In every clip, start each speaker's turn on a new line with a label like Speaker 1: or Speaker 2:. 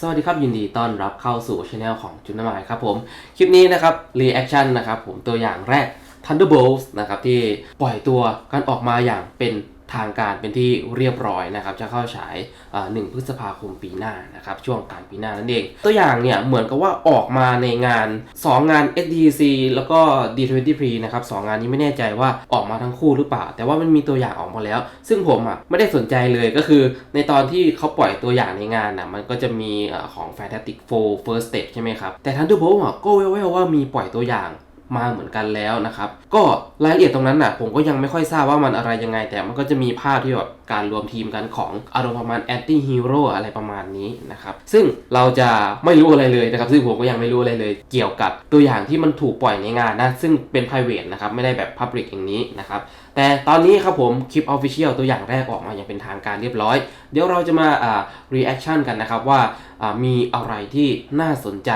Speaker 1: สวัสดีครับยินดีต้อนรับเข้าสู่ช anel ของจุนนมายครับผม คลิปนี้นะครับ reaction นะครับผมตัวอย่างแรก Thunderbolts นะครับที่ปล่อยตัวกันออกมาอย่างเป็น ทางการเป็นที่เรียบร้อยนะครับ จะเข้าฉายอ่า1พฤษภาคมปีหน้านะครับ ช่วงกลารปีหน้านั่นเอง ตัวอย่างเนี่ยเหมือนกับว่าออกมาในงาน 2 งาน SDC แล้วก็ D23 นะครับสองงานนี้ไม่แน่ใจว่าออกมาทั้งคู่หรือเปล่า แต่ว่ามันมีตัวอย่างออกมาแล้ว ซึ่งผมอะไม่ได้สนใจเลยก็คือ ในตอนที่เขาปล่อยตัวอย่างในงานนะมันก็จะมีอ่อของ Fantastic Four First Step ใช่ไหมครับ แต่ Thunderbolt อะก็แว่วๆว่ามีปล่อยตัวอย่าง มาเหมือนกันแล้วนะครับ ก็รายละเอียดตรงนั้นน่ะผมก็ยังไม่ค่อยทราบว่ามันอะไรยังไง แต่มันก็จะมีภาพที่แบบการรวมทีมกันของอารมณ์ประมาณแอนตี้ฮีโร่อะไรประมาณนี้นะครับ ซึ่งเราจะไม่รู้อะไรเลยนะครับ ซึ่งผมก็ยังไม่รู้อะไรเลย เกี่ยวกับตัวอย่างที่มันถูกปล่อยในงานนะ ซึ่งเป็น private นะครับ ไม่ได้แบบ public อย่างนี้นะครับ แต่ตอนนี้ครับผมคลิป Official ตัวอย่างแรกออกมาอย่างเป็นทางการเรียบร้อย เดี๋ยวเราจะมาอ่า reaction กันนะครับว่าอ่ามีอะไรที่น่าสนใจ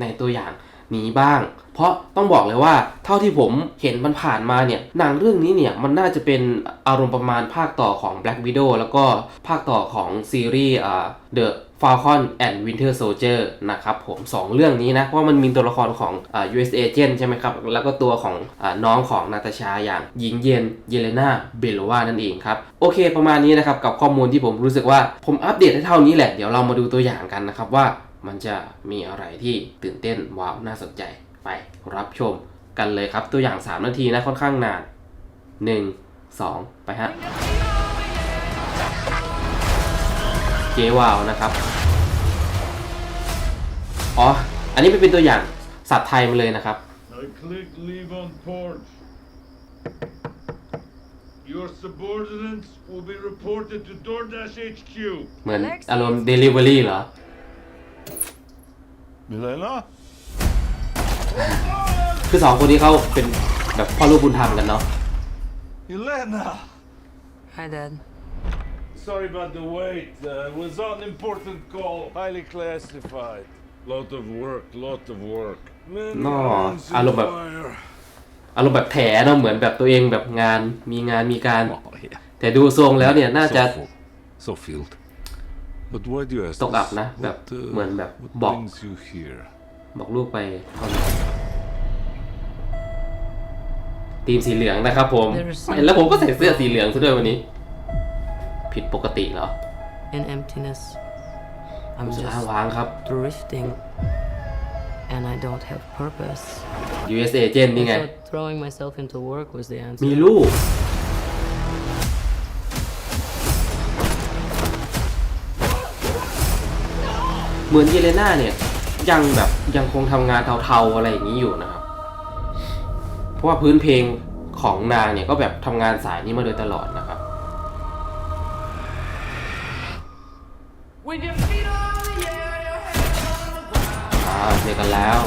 Speaker 1: ในตัวอย่าง นี้บ้าง เพราะต้องบอกเลยว่า เท่าที่ผมเห็นมันผ่านมาเนี่ยหนังเรื่องนี้เนี่ยมันน่าจะเป็นอารมณ์ประมาณภาคต่อของ Black Widow แล้วก็ภาคต่อของซีรีส์อ่า The Falcon and Winter Soldier นะครับผม 2 เรื่องนี้นะ เพราะมันมีตัวละครของอ่า US Agent ใช่ไหมครับ แล้วก็ตัวของอาน้องของนาตาชาอย่างหญิงเย็นเยเลนาเบลวานั่นเองครับ โอเคประมาณนี้นะครับ กับข้อมูลที่ผมรู้สึกว่าผมอัปเดตให้เท่านี้แหละ เดี๋ยวเรามาดูตัวอย่างกันนะครับว่า มันจะมีอะไรที่ตื่นเต้นว้าวน่าสนใจไปรับชมกันเลยครับ ตัวอย่าง 3 นาทีนะค่อนข้างนาน 1 2 ไปฮะเจวาวนะครับ อ๋อ อันนี้เป็นตัวอย่างสัตว์ไทยมาเลยนะครับ
Speaker 2: I click leave on port. Your subordinates will be reported to DoorDash HQ.
Speaker 1: เหมือนอารมณ์ Delivery เหรอ
Speaker 2: Milena?
Speaker 1: คือสองคนนี้เขาเป็นแบบพ่อลูกบุญธรรมกันเนาะ
Speaker 2: Elena!
Speaker 3: Hi, Dad.
Speaker 2: Sorry about the wait. Uh, was on an important call. Highly classified. Lot of work, lot of work. Many
Speaker 1: น่อ
Speaker 2: irons in
Speaker 1: อารมณ์
Speaker 2: the
Speaker 1: แบบ
Speaker 2: fire.
Speaker 1: อารมณ์แบบแถเนาะเหมือนแบบตัวเองแบบงานมีงานมีการ
Speaker 4: Oh, yeah.
Speaker 1: แต่ดูทรงแล้วเนี่ยน่าจะ
Speaker 4: So full. So filled.
Speaker 1: ตกอับ
Speaker 4: this?
Speaker 1: นะ แบบ
Speaker 4: What, uh,
Speaker 1: เหมือนแบบ
Speaker 4: what
Speaker 1: บอก
Speaker 4: brings you here?
Speaker 1: บอกลูกไปเท่านี้ทีมสีเหลืองนะครับผม
Speaker 3: There's some-
Speaker 1: เห็นแล้วผมก็ใส่เสื้อสีเหลืองซะด้วยวันนี้ ผิดปกติเหรอ
Speaker 3: In emptiness. I'm
Speaker 1: สุด
Speaker 3: just
Speaker 1: ท้ายว้างครับ
Speaker 3: drifting. And I don't have purpose.
Speaker 1: US Agent นี่
Speaker 3: I
Speaker 1: ไง
Speaker 3: thought throwing myself into work was the answer.
Speaker 1: มีลูก เหมือนเยเลน่าเนี่ยยังแบบยังคงทำงานเทาๆอะไรอย่างนี้อยู่นะครับ เพราะว่าพื้นเพลงของนางเนี่ยก็แบบทำงานสายนี้มาโดยตลอดนะครับอ่าเจอกันแล้ว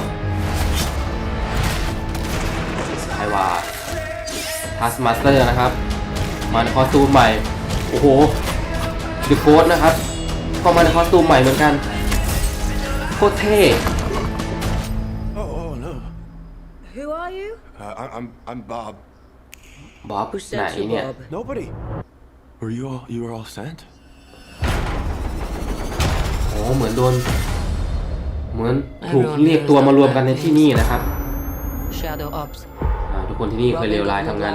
Speaker 1: ไฮวาทัสมาสเตอร์นะครับมาในคอสตูมใหม่ โอ้โหดิโคสนะครับ ก็มาในคอสตูมใหม่เหมือนกัน คตรเท่
Speaker 5: Oh, oh no.
Speaker 6: Who are you?
Speaker 5: Uh, I, I'm I'm Bob.
Speaker 1: บ๊อบ
Speaker 6: Who
Speaker 1: ไหน
Speaker 6: sent you,
Speaker 1: เนี่ย
Speaker 6: Bob?
Speaker 5: Nobody. Were you all you were all sent?
Speaker 1: โอ้เหมือนโดน เหมือนถูกเรียกตัวมารวมกันในที่นี่นะครับ
Speaker 3: Shadow Ops.
Speaker 1: อ่าทุกคนที่นี่เคยเลวร้ายทำงาน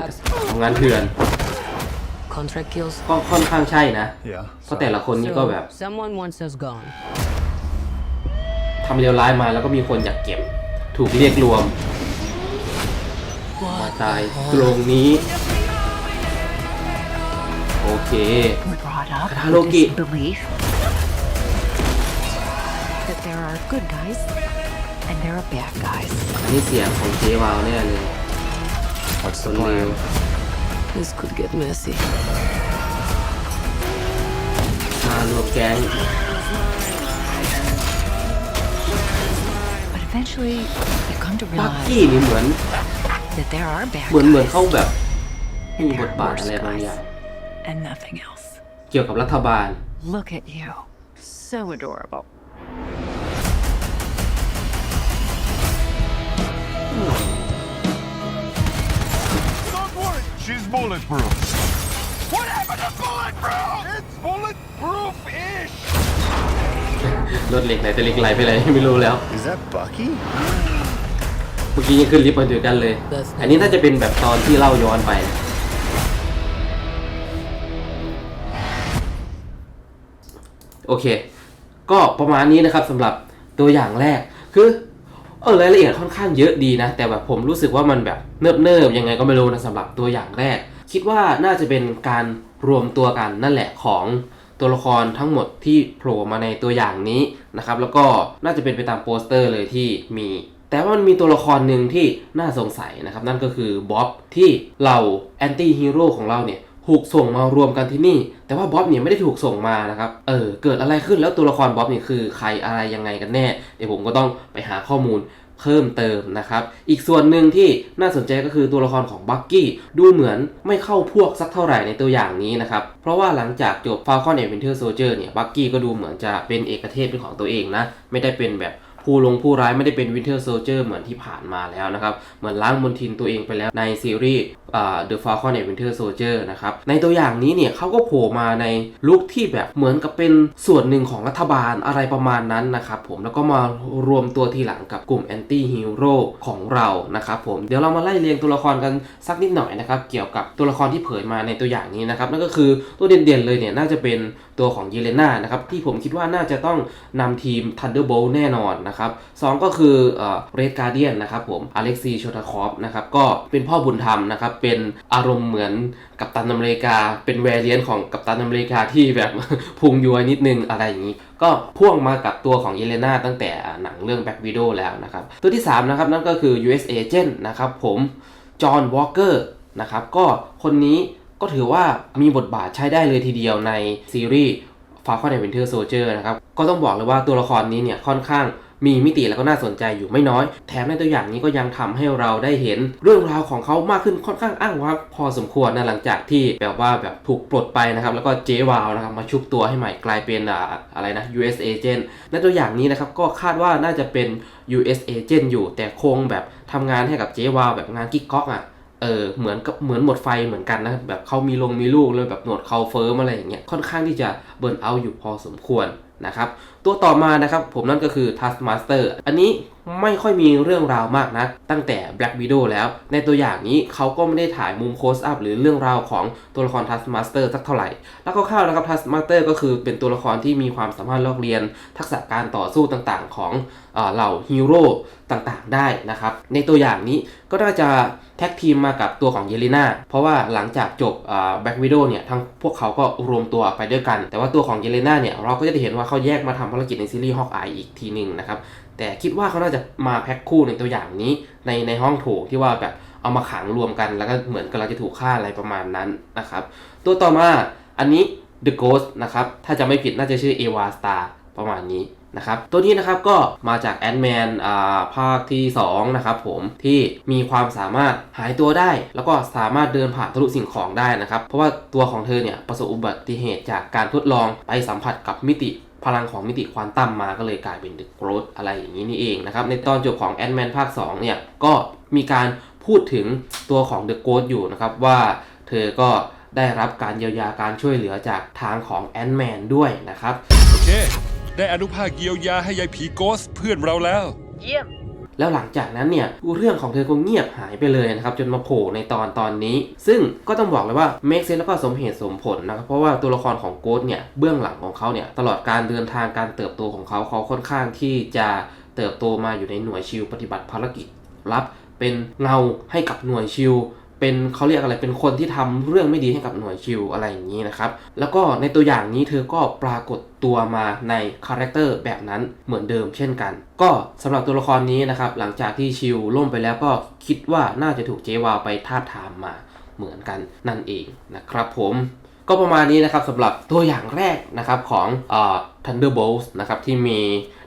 Speaker 1: ทำงานเถื่อน
Speaker 3: Contract kills.
Speaker 1: ก็ค่อนข้างใช่นะ
Speaker 5: Yeah.
Speaker 1: เพราะแต่ละคนนี่ก็
Speaker 3: So,
Speaker 1: แบบ
Speaker 3: someone wants us gone.
Speaker 1: ทำเลวร้ายมาแล้วก็มีคนอยากเก็บ ถูกเรียกรวม มาตายตรงนี้ โอเค
Speaker 7: We're brought up with
Speaker 1: Katalogi.
Speaker 7: this belief that there are good guys and there are bad guys.
Speaker 1: อันนี้เสียงของเจวาวแน่เลย
Speaker 5: What's
Speaker 1: คนเลว
Speaker 3: This could get messy.
Speaker 1: มารวมแก๊ง
Speaker 7: eventually, you come to
Speaker 1: ปัก
Speaker 7: realize
Speaker 1: กี้นี่เหมือน
Speaker 7: that there are bad
Speaker 1: เหมือนเหมือน
Speaker 7: guys
Speaker 1: เขาแบบมี
Speaker 7: and
Speaker 1: บ
Speaker 7: there
Speaker 1: ท
Speaker 7: are
Speaker 1: บาท
Speaker 7: worse
Speaker 1: อะไรบางอย่าง
Speaker 7: guys and nothing else.
Speaker 1: เกี่ยวกับรัฐบาล
Speaker 7: Look at you. So adorable.
Speaker 1: รถเหล็กไหลแต่เหล็กไหลไปไหนไม่รู้แล้ว
Speaker 5: Is that Bucky?
Speaker 1: เมื่อกี้ยังขึ้นลิฟต์มาด้วยกันเลย อันนี้น่าจะเป็นแบบตอนที่เล่าย้อนไป โอเค ก็ประมาณนี้นะครับสำหรับตัวอย่างแรก คือเออรายละเอียดค่อนข้างเยอะดีนะ แต่แบบผมรู้สึกว่ามันแบบเนิบเนิบๆยังไงก็ไม่รู้นะสำหรับตัวอย่างแรก คิดว่าน่าจะเป็นการรวมตัวกันนั่นแหละของ ตัวละครทั้งหมดที่โผล่มาในตัวอย่างนี้นะครับแล้วก็น่าจะเป็นไปตามโปสเตอร์เลยที่มี แต่ว่ามันมีตัวละครหนึ่งที่น่าสงสัยนะครับนั่นก็คือบ๊อบที่เราแอนตี้ฮีโร่ของเราเนี่ยถูกส่งมารวมกันที่นี่ แต่ว่าบ๊อบเนี่ยไม่ได้ถูกส่งมานะครับ เออ เกิดอะไรขึ้นแล้วตัวละครบ๊อบเนี่ยคือใครอะไรยังไงกันแน่ เดี๋ยวผมก็ต้องไปหาข้อมูล เพิ่มเติมนะครับ อีกส่วนหนึ่งที่น่าสนใจก็คือตัวละครของบักกี้ดูเหมือนไม่เข้าพวกสักเท่าไหร่ในตัวอย่างนี้นะครับ เพราะว่าหลังจากจบ Falcon and Winter Soldier เนี่ยบักกี้ก็ดูเหมือนจะเป็นเอกเทศเป็นของตัวเองนะ ไม่ได้เป็นแบบ ผู้ลงผู้ร้ายไม่ได้เป็น Winter Soldier เหมือนที่ผ่านมาแล้วนะครับ เหมือนล้างมนทินตัวเองไปแล้วในซีรีส์ The Falcon and Winter Soldier นะครับ ในตัวอย่างนี้เนี่ยเขาก็โผล่มาในลุคที่แบบเหมือนกับเป็นส่วนหนึ่งของรัฐบาลอะไรประมาณนั้นนะครับผมแล้วก็มารวมตัวทีหลังกับกลุ่มแอนตี้ฮีโร่ของเรานะครับผมเดี๋ยวเรามาไล่เรียงตัวละครกันสักนิดหน่อยนะครับ เกี่ยวกับตัวละครที่เผยมาในตัวอย่างนี้นะครับนั่นก็คือตัวเด่นๆเลยเนี่ยน่าจะเป็นตัวของเยเลนานะครับที่ผมคิดว่าน่าจะต้องนำทีม Thunderbolt แน่นอนนะครับสองก็คือเรดการเดียนนะครับผมอเล็กซีโชตาคอฟนะครับก็เป็นพ่อบุญธรรมนะครับเป็นอารมณ์เหมือนกัปตันอเมริกา เป็นแวรเลียนของกัปตันอเมริกาที่แบบพุงยวยนิดนึงอะไรอย่างนี้ ก็พ่วงมากับตัวของเยเลนาตั้งแต่หนังเรื่อง Black Widow แล้วนะครับตัวที่3นะครับนั่นก็คือ US Agent นะครับผมจอห์นวอลเกอร์นะครับก็คนนี้ก็ถือว่ามีบทบาทใช้ได้เลยทีเดียวในซีรีส์ Falcon and Winter Soldier นะครับก็ต้องบอกเลยว่าตัวละครนี้เนี่ยค่อนข้าง มีมิติแล้วก็น่าสนใจอยู่ไม่น้อย แถมในตัวอย่างนี้ก็ยังทำให้เราได้เห็นเรื่องราวของเขามากขึ้นค่อนข้างอ้างว้างพอสมควรนะหลังจากที่แบบว่าแบบถูกปลดไปนะครับแล้วก็เจวาวนะครับมาชุบตัวให้ใหม่กลายเป็นอ่าอะไรนะ US Agent ในตัวอย่างนี้นะครับก็คาดว่าน่าจะเป็น US Agent อยู่ แต่คงแบบทำงานให้กับเจวาวแบบงานกิ๊กก๊อกอะเออเหมือนกับเหมือนหมดไฟเหมือนกันนะแบบเขามีลงมีลูกเลยแบบหนวดเขาเฟิร์มอะไรอย่างเงี้ยค่อนข้างที่จะเบิร์นเอาอยู่พอสมควร นะครับตัวต่อมานะครับผมนั่นก็คือ Taskmaster อันนี้ ไม่ค่อยมีเรื่องราวมากนะ ตั้งแต่ Black Widow แล้ว ในตัวอย่างนี้เขาก็ไม่ได้ถ่ายมุมโคสอัพหรือเรื่องราวของตัวละคร Taskmaster สักเท่าไหร่ แล้วก็คร่าวๆนะครับ Taskmaster ก็คือเป็นตัวละครที่มีความสามารถลอกเรียน ทักษะการต่อสู้ต่างๆ ของเหล่าฮีโร่ต่างๆ ได้นะครับ ในตัวอย่างนี้ก็น่าจะแท็กทีมมากับตัวของเยลิน่า เพราะว่าหลังจากจบแบ็กวิดโอเนี่ยทั้งพวกเขาก็รวมตัวไปด้วยกัน แต่ว่าตัวของเยลิน่าเนี่ยเราก็จะเห็นว่าเขาแยกมาทำภารกิจในซีรีส์ฮอกอายอีกทีหนึ่งนะครับ แต่คิดว่าเขาน่าจะมาแพ็คคู่ในตัวอย่างนี้ในในห้องโถงที่ว่าแบบเอามาขังรวมกัน แล้วก็เหมือนกับเราจะถูกฆ่าอะไรประมาณนั้นนะครับ ตัวต่อมาอันนี้ The Ghost นะครับ ถ้าจะไม่ผิดน่าจะชื่อ Eva Star ประมาณนี้นะครับ ตัวนี้นะครับก็มาจาก Ant-Man อ่าภาคที่ 2 นะครับผมที่มีความสามารถหายตัวได้ แล้วก็สามารถเดินผ่านทะลุสิ่งของได้นะครับ เพราะว่าตัวของเธอเนี่ยประสบอุบัติเหตุจากการทดลองไปสัมผัสกับมิติ พลังของมิติควอนตัมมาก็เลยกลายเป็น The Growth อะไรอย่างนี้นี่เองนะครับ ในตอนจบของ Ant-Man ภาค 2 เนี่ย ก็มีการพูดถึงตัวของ The Growth อยู่นะครับ ว่าเธอก็ได้รับการเยียวยาการช่วยเหลือจากทางของแอนแมนด้วยนะครับ
Speaker 8: โอเค ได้อนุภาคเยียวยาให้ยายผีโกสเพื่อนเราแล้ว
Speaker 1: แล้วหลังจากนั้นเนี่ยเรื่องของเธอก็เงียบหายไปเลยนะครับจนมาโผล่ในตอนตอนนี้ ซึ่งก็ต้องบอกเลยว่าเมคเซนแล้วก็สมเหตุสมผลนะครับเพราะว่าตัวละครของโกดเนี่ยเบื้องหลังของเขาเนี่ยตลอดการเดินทางการเติบโตของเขาเขาค่อนข้างที่จะเติบโตมาอยู่ในหน่วยชิวปฏิบัติภารกิจรับเป็นเงาให้กับหน่วยชิว เป็นเขาเรียกอะไรเป็นคนที่ทำเรื่องไม่ดีให้กับหน่วยชิวอะไรอย่างนี้นะครับ แล้วก็ในตัวอย่างนี้เธอก็ปรากฏตัวมาในคาแรคเตอร์แบบนั้นเหมือนเดิมเช่นกัน ก็สำหรับตัวละครนี้นะครับ หลังจากที่ชิวล่มไปแล้วก็คิดว่าน่าจะถูกเจวาวไปทาบทามมาเหมือนกันนั่นเองนะครับผม ก็ประมาณนี้นะครับสำหรับตัวอย่างแรกนะครับของเอ่อ Thunderbolts นะครับที่มี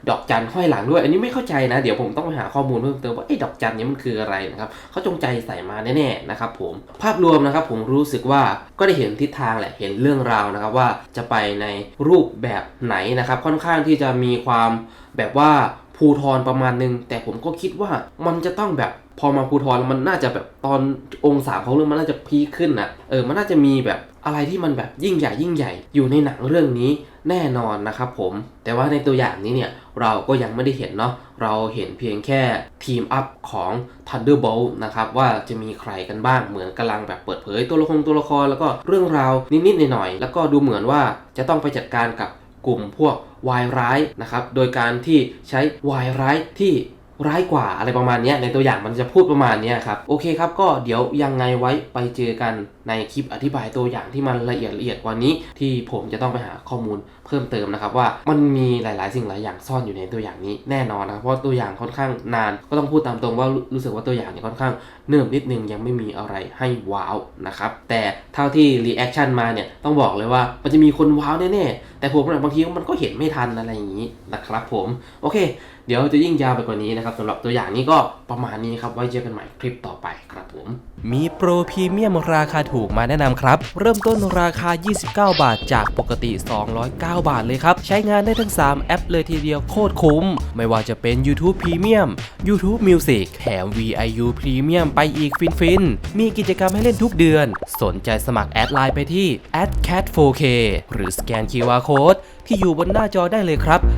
Speaker 1: ดอกจันห้อยหลังด้วย อันนี้ไม่เข้าใจนะ เดี๋ยวผมต้องไปหาข้อมูลเพิ่มเติมว่าไอ้ดอกจันนี้มันคืออะไรนะครับเขาจงใจใส่มาแน่ๆนะครับผมภาพรวมนะครับผมรู้สึกว่าก็ได้เห็นทิศทางแหละเห็นเรื่องราวนะครับว่าจะไปในรูปแบบไหนนะครับค่อนข้างที่จะมีความแบบว่าภูทรประมาณนึง แต่ผมก็คิดว่ามันจะต้องแบบพอมาภูทรมันน่าจะแบบตอนองศาของเรื่องมันน่าจะพีขึ้นนะเออมันน่าจะมีแบบ อะไรที่มันแบบยิ่งใหญ่ยิ่งใหญ่ อยู่ในหนังเรื่องนี้แน่นอนนะครับผม แต่ว่าในตัวอย่างนี้เนี่ยเราก็ยังไม่ได้เห็นเนาะเราเห็นเพียงแค่ทีมอัพของ Thunderbolt นะครับว่าจะมีใครกันบ้างเหมือนกำลังแบบเปิดเผยตัวละครตัวละครแล้วก็เรื่องราวนิดๆหน่อยๆแล้วก็ดูเหมือนว่าจะต้องไปจัดการกับกลุ่มพวกวายร้ายนะครับโดยการที่ใช้วายร้ายที่ร้ายกว่าอะไรประมาณนี้ในตัวอย่างมันจะพูดประมาณนี้ครับโอเคครับก็เดี๋ยวยังไงไว้ไปเจอกัน ในคลิปอธิบายตัวอย่างที่มันละเอียดละเอียดกว่านี้ ที่ผมจะต้องไปหาข้อมูลเพิ่มเติมนะครับว่ามันมีหลายๆ สิ่งหลายอย่างซ่อนอยู่ในตัวอย่างนี้แน่นอนนะครับเพราะตัวอย่างค่อนข้างนาน ก็ต้องพูดตามตรงว่ารู้สึกว่าตัวอย่างเนี่ยค่อนข้างเนิ่มนิดนึงยังไม่มีอะไรให้ว้าวนะครับแต่เท่าที่รีแอคชั่นมาเนี่ยต้องบอกเลยว่ามันจะมีคนว้าวแน่ๆแต่ผมบางทีมันก็เห็นไม่ทันอะไรอย่างนี้นะครับผมโอเค เดี๋ยวจะยิ่งยาวไปกว่านี้นะครับสำหรับตัวอย่างนี้ก็ประมาณนี้ครับไว้เจอกันใหม่คลิปต่อไปครับผม
Speaker 9: มีโปรพรีเมียมราคาถูกมาแนะนำครับ เริ่มต้นราคา 29 บาท จากปกติ 209 บาทเลยครับ ใช้งานได้ทั้ง 3 แอปเลยทีเดียวโคตรคุ้ม ไม่ว่าจะเป็น YouTube Premium YouTube Music แถม VIU Premium ไปอีกฟินๆ มีกิจกรรมให้เล่นทุกเดือน สนใจสมัครแอดไลน์ไปที่ @cat4k หรือสแกน QR Code ที่อยู่บนหน้าจอได้เลยครับ